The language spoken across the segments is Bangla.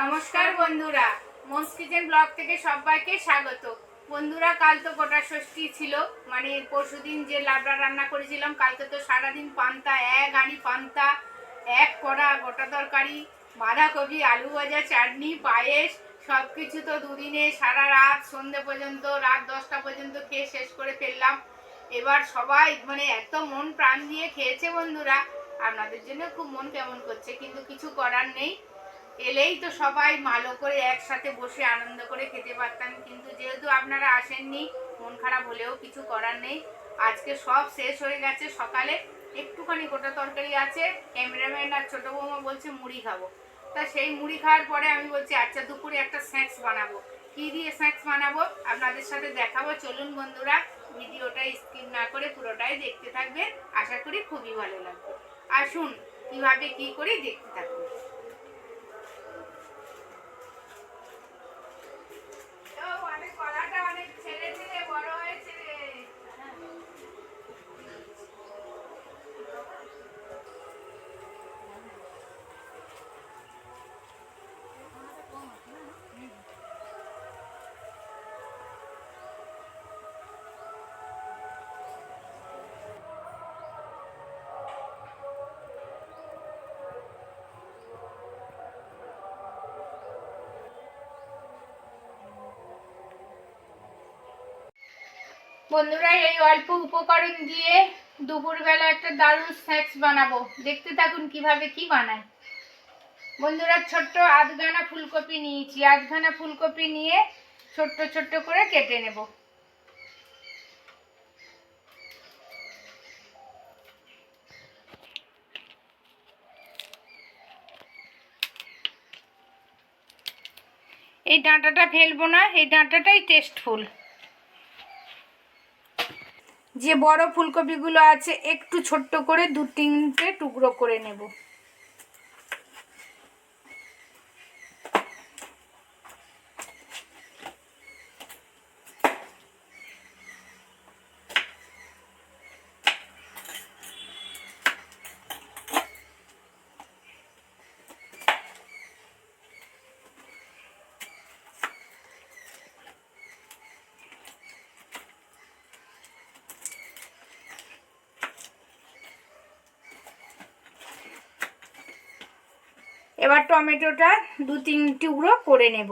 নমস্কার বন্ধুরা। মন্স কিচেন ব্লগ থেকে সবাইকে স্বাগত। বন্ধুরা, কাল তো গোটা ষষ্ঠী ছিল। মানে পরশুদিন যে লাবড়া রান্না করেছিলাম কালকে তো সারাদিন পান্তা, এক আনি পান্তা, এক কড়া, গোটা তরকারি, বাঁধাকপি, আলু ভাজা, চাটনি, পায়েস সব কিছু তো দুদিনে সারা রাত, সন্ধে পর্যন্ত, রাত দশটা পর্যন্ত খেয়ে শেষ করে ফেললাম। এবার সবাই মানে এত মন প্রাণ দিয়ে খেয়েছে বন্ধুরা। আপনাদের জন্য খুব মন কেমন করছে, কিন্তু কিছু করার নেই। এলেই তো সবাই ভালো করে একসাথে বসে আনন্দ করে খেতে পারতাম। কিন্তু যেহেতু আপনারা আসেননি, মন খারাপ হলেও কিছু করার নেই। আজকে সব শেষ হয়ে গেছে সকালে। একটুখানি গোটা তরকারি আছে, ক্যামেরাম্যান আর ছোটো বৌমা বলছে, মুড়ি খাব। তা সেই মুড়ি খাওয়ার পরে আমি বলছি আচ্ছা দুপুরে একটা স্ন্যাক্স বানাবো। কী দিয়ে স্ন্যাক্স বানাবো? আপনাদের সাথে দেখাবো। চলুন বন্ধুরা, ভিডিওটা স্কিপ না করে পুরোটাই দেখতে থাকবে আশা করি খুবই ভালো লাগবে। আসুন, কীভাবে কি করি দেখতে থাকুন। বন্ধুরা, এই অল্প উপকরণ দিয়ে দুপুরবেলা একটা দারুণ স্ন্যাক্স বানাবো। দেখতে থাকুন কীভাবে কি বানাই বন্ধুরা, ছোট্ট আধখানা ফুলকপি নিয়েছি। আধখানা ফুলকপি নিয়ে ছোট্ট ছোট্ট করে কেটে নেব। এই ডাঁটাটা ফেলব না, এই ডাঁটাটাই টেস্টফুল যে বড় ফুলকপিগুলো আছে একটু ছোট্ট করে দু তিনটে টুকরো করে নেব। এবার টমেটোটা দু তিন টুকরো করে নেব।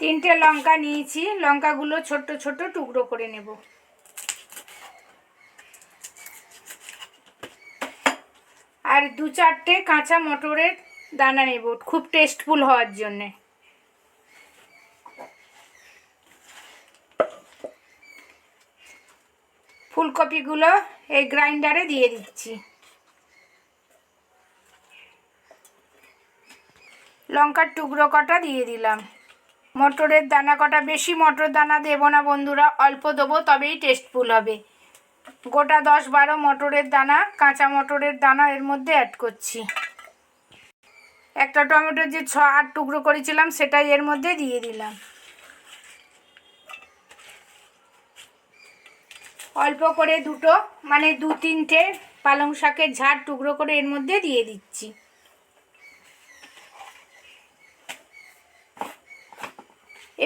তিনটে লঙ্কা নিয়েছি, লঙ্কাগুলো ছোট্ট ছোট টুকরো করে নেব। আর দু চারটে কাঁচা মটরের দানা নেব, খুব টেস্টফুল হওয়ার জন্যে। ফুলকপিগুলো এই গ্রাইন্ডারে দিয়ে দিচ্ছি। লঙ্কার টুকরো কটা দিয়ে দিলাম। মটরের দানা কটা, বেশি মটর দানা দেবো না বন্ধুরা, অল্প দেবো, তবেই টেস্টফুল হবে। গোটা দশ বারো মটরের দানা, কাঁচা মটরের দানা এর মধ্যে অ্যাড করছি। একটা টমেটোর যে ছ, আট টুকরো করেছিলাম, সেটাই এর মধ্যে দিয়ে দিলাম। অল্প করে দুটো মানে দু তিনটে পালং শাকের ঝাড় টুকরো করে এর মধ্যে দিয়ে দিচ্ছি।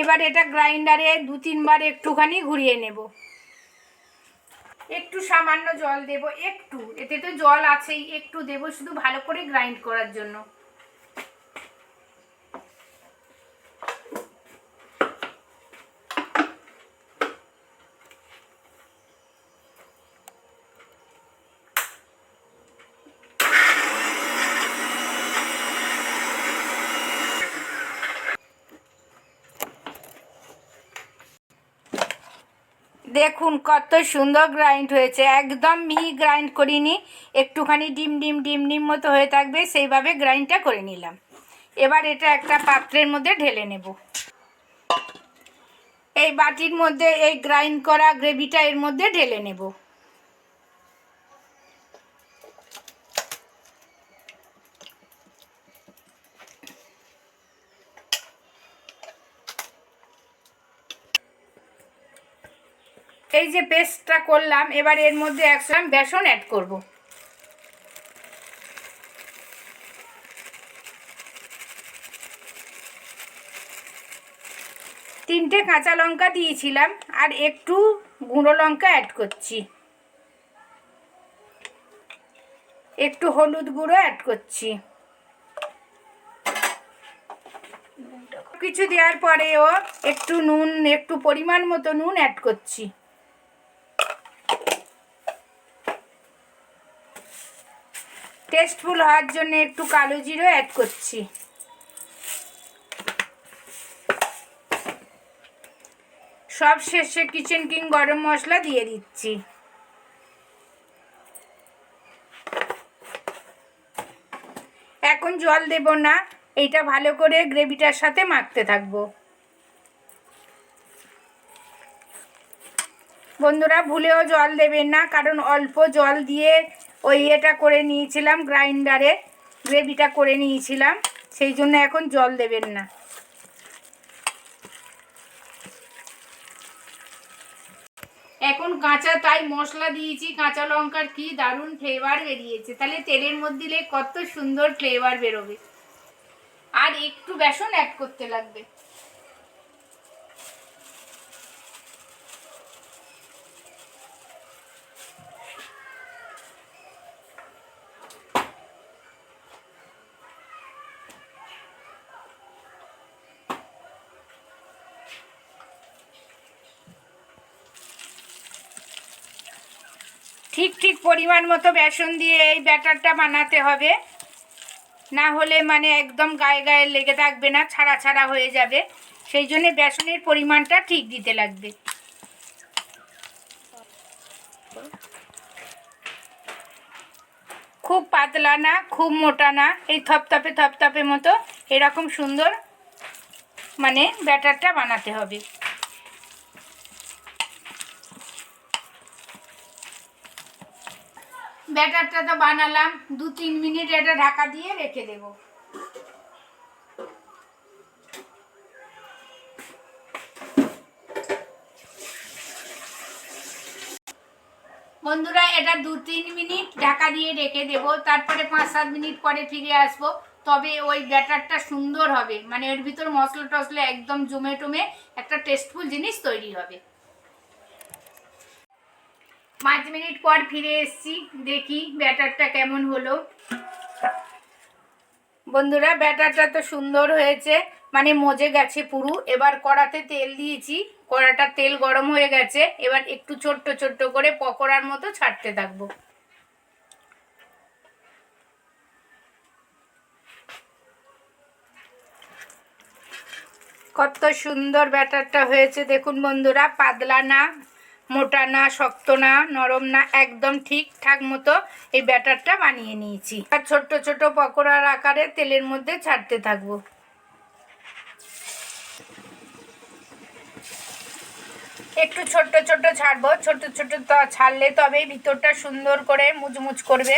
এবার এটা গ্রাইন্ডারে দু তিনবার একটুখানি ঘুরিয়ে নেব। একটু সামান্য জল দেব, একটু, এতে তো জল আছেই, একটু দেব শুধু ভালো করে গ্রাইন্ড করার জন্য। দেখুন, কত সুন্দর গ্রাইন্ড হয়েছে। একদম মিহি গ্রাইন্ড করিনি, একটুখানি ডিম ডিম ডিম ডিম মতো হয়ে থাকবে, সেইভাবে গ্রাইন্ডটা করে নিলাম। এবার এটা একটা পাত্রের মধ্যে ঢেলে নেব। এই বাটির মধ্যে এই গ্রাইন্ড করা গ্রেভিটা এর মধ্যে ঢেলে নেব। এই যে পেস্টটা করলাম, এবার এর মধ্যে একশো গ্রাম বেসন অ্যাড করব। তিনটে কাঁচা লঙ্কা দিয়েছিলাম, আর একটু গুঁড়ো লঙ্কা অ্যাড করছি। একটু হলুদ গুঁড়ো অ্যাড করছি। কিছু দেওয়ার পরেও একটু নুন, একটু পরিমাণ মতো নুন অ্যাড করছি। টেস্টফুল হওয়ার জন্য একটু কালো জিরো অ্যাড করছি। সব শেষে কিচেন কিং গরম মশলা দিয়ে দিচ্ছি। এখন জল দেব না এইটা ভালো করে গ্রেভিটার সাথে মাখতে থাকব। বন্ধুরা, ভুলেও জল দেবেন না, কারণ অল্প জল দিয়ে ওই এটা করে নিয়েছিলাম, গ্রাইন্ডারে, গ্রেভিটা করে নিয়েছিলাম, সেই জন্য এখন জল দেবেন না। এখন কাঁচা, তাই মশলা দিয়েছি, কাঁচা লঙ্কার কি দারুণ ফ্লেভার বেরিয়েছে। তাহলে তেলের মধ্যে দিলে কত সুন্দর ফ্লেভার বেরোবে। আর একটু বেসন অ্যাড করতে লাগবে। ঠিক ঠিক পরিমাণ মতো বেসন দিয়ে এই ব্যাটারটা বানাতে হবে। না হলে মানে একদম গায়ে গায়ে লেগে থাকবে না, ছাড়া ছাড়া হয়ে যাবে। সেই জন্য বেসনের পরিমাণটা ঠিক দিতে লাগবে। খুব পাতলা না, খুব মোটা না, এই থপথপে থপথপে মতো এরকম সুন্দর মানে ব্যাটারটা বানাতে হবে। ব্যাটারটা তো বানালাম, দু তিন মিনিট এটা ঢাকা দিয়ে রেখে দেব। বন্ধুরা, এটা দু তিন মিনিট ঢাকা দিয়ে রেখে দেব, তারপরে পাঁচ সাত মিনিট পরে ফিরে আসব। তবে ওই ব্যাটারটা সুন্দর হবে মানে এর ভিতর মশলা টসলা একদম জমে টমে একটা টেস্টফুল জিনিস তৈরি হবে। পাঁচ মিনিট পর ফিরে এসছি। দেখি ব্যাটারটা কেমন হলো। বন্ধুরা, ব্যাটারটা তো সুন্দর হয়েছে। মানে মজে গেছে পুরু। এবার কড়াতে তেল দিয়েছি। কড়াটা তেল গরম হয়ে গেছে। এবার একটু ছোট্ট ছোট্ট করে পকোড়ার মতো ছাড়তে থাকব। কত সুন্দর ব্যাটারটা হয়েছে। দেখুন বন্ধুরা, পাতলা না। মোটা না, শক্ত না, নরম না, একদম ঠিকঠাক মতো এই ব্যাটারটা বানিয়ে নিয়েছি। আর ছোট্ট ছোট পকোড়ার আকারে তেলের মধ্যে ছাড়তে থাকব। একটু ছোট্ট ছোট্ট ছাড়বো। ছোট ছোট ছাড়লে তবেই ভিতরটা সুন্দর করে মুচমুচ করবে।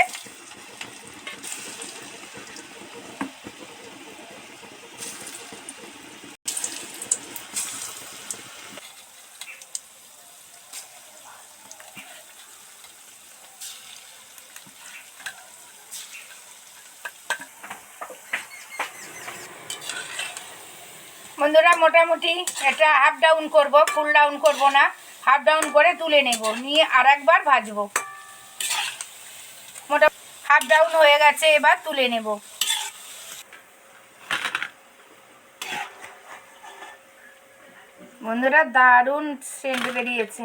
বন্ধুরা, মোটামুটি এটা হাফ ডাউন করব ফুল ডাউন করব না। হাফ ডাউন করে তুলে নেব, নিয়ে আর একবার ভাজবো। মোটা হাফ ডাউন হয়ে গেছে, এবার তুলে নেব। বন্ধুরা, দারুণ সেন্ট বেরিয়েছে।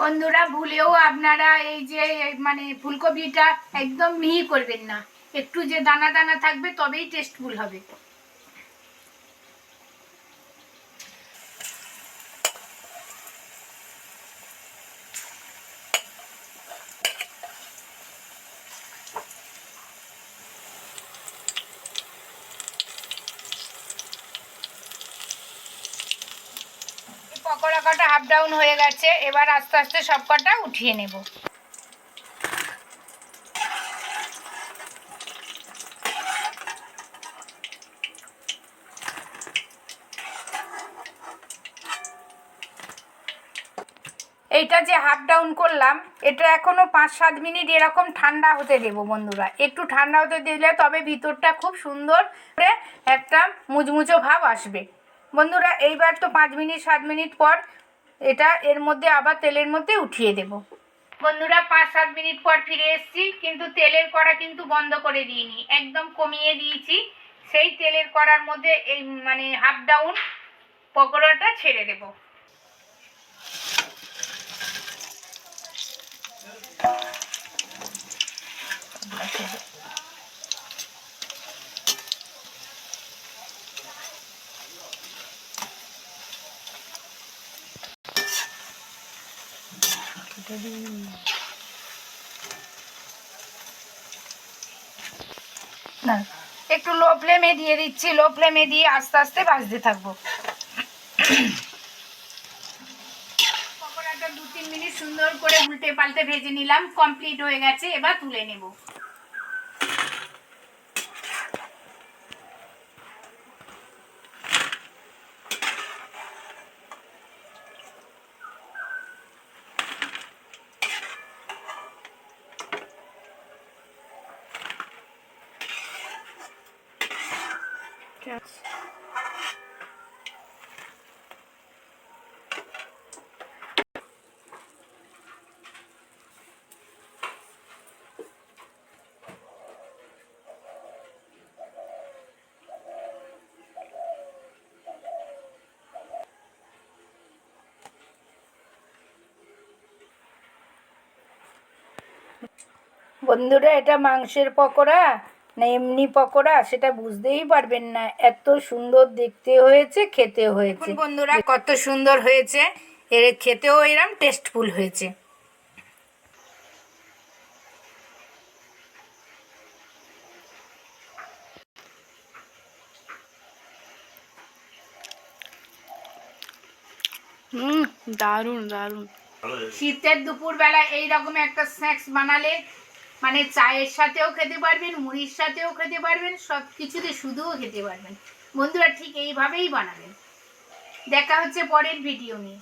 বন্ধুরা, ভুলেও আপনারা এই যে মানে ফুলকপিটা একদম মিহি করবেন না। একটু যে দানা দানা থাকবে, তবেই টেস্টফুল হবে। কটা হাফ ডাউন হয়ে গেছে, এবার আস্তে আস্তে সব কটা উঠিয়ে নেব। এইটা যে হাফ ডাউন করলাম, এটা এখনও পাঁচ সাত মিনিট এরকম ঠান্ডা হতে দেবো বন্ধুরা। একটু ঠান্ডা হতে দিলে তবে ভিতরটা খুব সুন্দর করে একটা মুচমুচো ভাব আসবে। বন্ধুরা, এইবার তো পাঁচ মিনিট, সাত মিনিট পর এটা এর মধ্যে আবার তেলের মধ্যে উঠিয়ে দেব। বন্ধুরা, পাঁচ, সাত মিনিট পর ফিরে এসেছি, কিন্তু তেলের কড়া কিন্তু বন্ধ করে দিইনি, একদম কমিয়ে দিয়েছি। সেই তেলের কড়ার মধ্যে এই মানে হাফ ডাউন পকোড়াটা ছেড়ে দেবো। না, একটু লো ফ্লেমে দিয়ে দিচ্ছি, লো ফ্লেমে দিয়ে আস্তে আস্তে ভাজতে থাকব। পকোড়াটা দু তিন মিনিট সুন্দর করে উল্টে পাল্টে ভেজে নিলাম কমপ্লিট হয়ে গেছে, এবার তুলে নেব। বন্ধুরা এটা মাংসের পকোড়া। না এমনি পকোড়া সেটা বুঝতেই পারবেন না। এত সুন্দর দেখতে হয়েছে খেতে হয়েছে। বন্ধুরা কত সুন্দর হয়েছে। এর খেতেও এরম টেস্টফুল হয়েছে। হুম দারুণ দারুণ। শীতের দুপুরবেলা এই রকম একটা স্ন্যাক্স বানালে মানে চায়ের সাথেও খেতে পারবেন, মুড়ির সাথেও খেতে পারবেন, সব কিছুতে শুধুও খেতে পারবেন। বন্ধুরা ঠিক এইভাবেই বানাবেন। দেখা হচ্ছে পরের ভিডিও নিয়ে।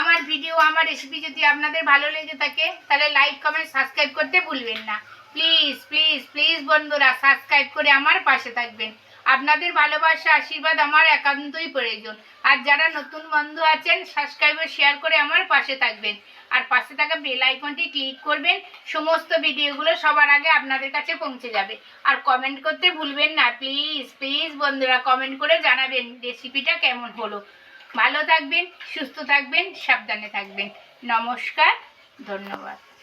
আমার ভিডিও আমার রেসিপি যদি আপনাদের ভালো লেগে থাকে, তাহলে লাইক কমেন্ট সাবস্ক্রাইব করতে ভুলবেন না। প্লিজ প্লিজ প্লিজ বন্ধুরা সাবস্ক্রাইব করে আমার পাশে থাকবেন। আপনাদের ভালোবাসা, আশীর্বাদ আমার একান্তই প্রয়োজন। আর যারা নতুন বন্ধু আছেন সাবস্ক্রাইব ও শেয়ার করে আমার পাশে থাকবেন। আর পাশে থাকা বেল আইকনটি ক্লিক করবেন, সমস্ত ভিডিওগুলো সবার আগে আপনাদের কাছে পৌঁছে যাবে। আর কমেন্ট করতে ভুলবেন না প্লিজ প্লিজ বন্ধুরা কমেন্ট করে জানাবেন রেসিপিটা কেমন হলো। ভালো থাকবেন, সুস্থ থাকবেন, সাবধানে থাকবেন। নমস্কার, ধন্যবাদ।